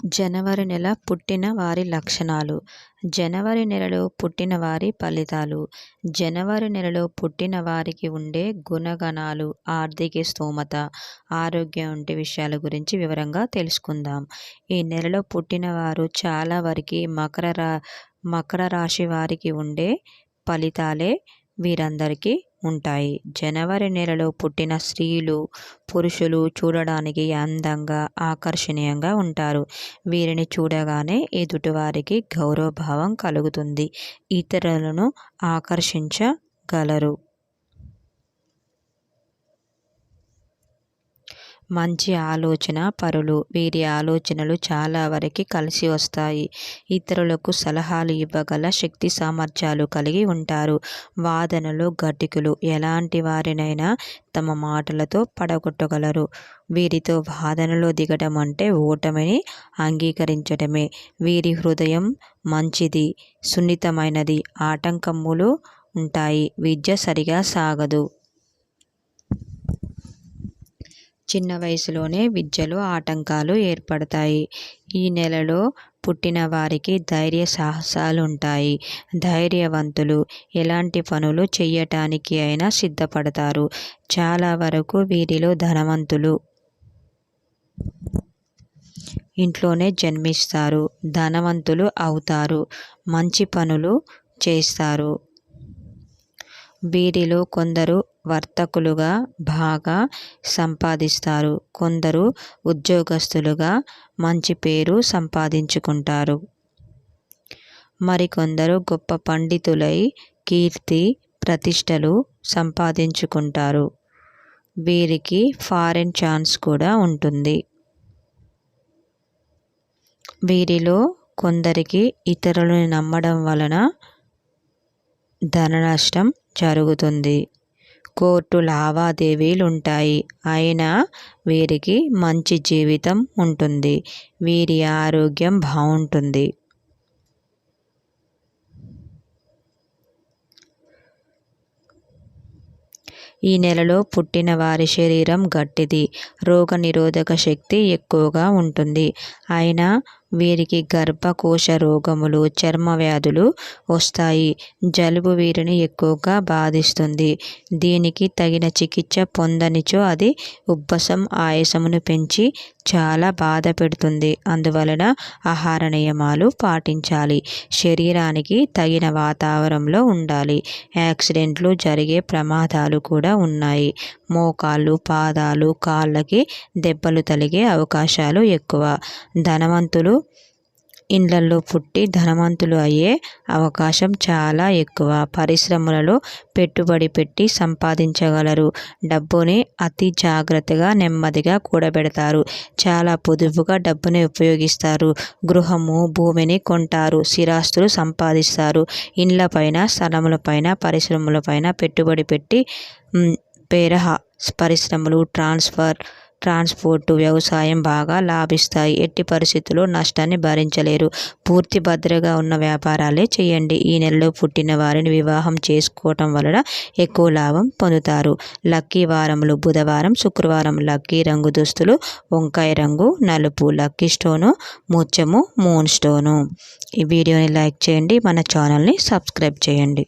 జనవరి నెల పుట్టిన వారి లక్షణాలు. జనవరి నెలలో పుట్టిన వారి ఫలితాలు. జనవరి నెలలో పుట్టిన వారికి ఉండే గుణగణాలు ఆర్థిక స్తోమత ఆరోగ్యం వంటి విషయాల గురించి వివరంగా తెలుసుకుందాం. ఈ నెలలో పుట్టిన వారు చాలా వరకు మకర రా మకర రాశి వారికి ఉండే ఫలితాలే వీరందరికీ ఉంటాయి. జనవరి నెలలో పుట్టిన స్త్రీలు పురుషులు చూడడానికి అందంగా ఆకర్షణీయంగా ఉంటారు. వీరిని చూడగానే ఎదుటివారికి గౌరవభావం కలుగుతుంది. ఇతరులను ఆకర్షించగలరు. మంచి ఆలోచన పరులు. వీరి ఆలోచనలు చాలా వరకు కలిసి వస్తాయి. ఇతరులకు సలహాలు ఇవ్వగల శక్తి సామర్థ్యాలు కలిగి ఉంటారు. వాదనలు గట్టికులు. ఎలాంటి వారినైనా తమ మాటలతో పడగొట్టగలరు. వీరితో వాదనలో దిగడం అంటే ఓటమిని అంగీకరించడమే వీరి హృదయం మంచిది సున్నితమైనది. ఆటంకములు ఉంటాయి. విద్య సరిగా సాగదు. చిన్న వయసులోనే విద్యలో ఆటంకాలు ఏర్పడతాయి. ఈ నెలలో పుట్టిన వారికి ధైర్య సాహసాలు ఉంటాయి ధైర్యవంతులు ఎలాంటి పనులు చేయటానికి అయినా సిద్ధపడతారు. చాలా వరకు వీరిలో ధనవంతులు ఇంట్లోనే జన్మిస్తారు. ధనవంతులు అవుతారు. మంచి పనులు చేస్తారు. వీరిలో కొందరు వర్తకులుగా బాగా సంపాదిస్తారు. కొందరు ఉద్యోగస్తులుగా మంచి పేరు సంపాదించుకుంటారు. మరికొందరు గొప్ప పండితులై కీర్తి ప్రతిష్టలు సంపాదించుకుంటారు. వీరికి ఫారెన్ ఛాన్స్ కూడా ఉంటుంది. వీరిలో కొందరికి ఇతరులను నమ్మడం వలన ధన నష్టం జరుగుతుంది. కోర్టు లావాదేవీలు ఉంటాయి అయినా వీరికి మంచి జీవితం ఉంటుంది. వీరి ఆరోగ్యం బాగుంటుంది ఈ నెలలో పుట్టిన వారి శరీరం గట్టిది. రోగనిరోధక శక్తి ఎక్కువగా ఉంటుంది. అయినా వీరికి గర్భకోశ రోగములు చర్మ వ్యాధులు వస్తాయి. జలుబు వీరిని ఎక్కువగా బాధిస్తుంది. దీనికి తగిన చికిత్స పొందనిచో అది ఉబ్బసం ఆయాసమును పెంచి చాలా బాధ పెడుతుంది. అందువలన ఆహార నియమాలు పాటించాలి. శరీరానికి తగిన వాతావరణంలో ఉండాలి. యాక్సిడెంట్లు జరిగే ప్రమాదాలు కూడా ఉన్నాయి. మోకాళ్ళు పాదాలు కాళ్ళకి దెబ్బలు తలిగే అవకాశాలు ఎక్కువ. ధనవంతులు ఇండ్లల్లో పుట్టి ధనవంతులు అయ్యే అవకాశం చాలా ఎక్కువ. పరిశ్రమలలో పెట్టుబడి పెట్టి సంపాదించగలరు. డబ్బుని అతి జాగ్రత్తగా నెమ్మదిగా కూడబెడతారు. చాలా పొదుపుగా డబ్బుని ఉపయోగిస్తారు. గృహము భూమిని కొంటారు. స్థిరాస్తులు సంపాదిస్తారు. ఇండ్లపైన స్థలములపైన పరిశ్రమలపైన పెట్టుబడి పెట్టి పేరహ పరిశ్రమలు ట్రాన్స్ఫర్ ట్రాన్స్పోర్టు వ్యవసాయం బాగా లాభిస్తాయి. ఎట్టి పరిస్థితుల్లో నష్టాన్ని భరించలేరు. పూర్తి భద్రగా ఉన్న వ్యాపారాలే చేయండి. ఈ నెలలో పుట్టిన వారిని వివాహం చేసుకోవటం వలన ఎక్కువ లాభం పొందుతారు. లక్కీ వారములు బుధవారం శుక్రవారం లక్కీ రంగు దుస్తులు వంకాయ రంగు నలుపు లక్కీ స్టోను ముత్యము మూన్ స్టోను. ఈ వీడియోని లైక్ చేయండి. మన ఛానల్ని సబ్స్క్రైబ్ చేయండి.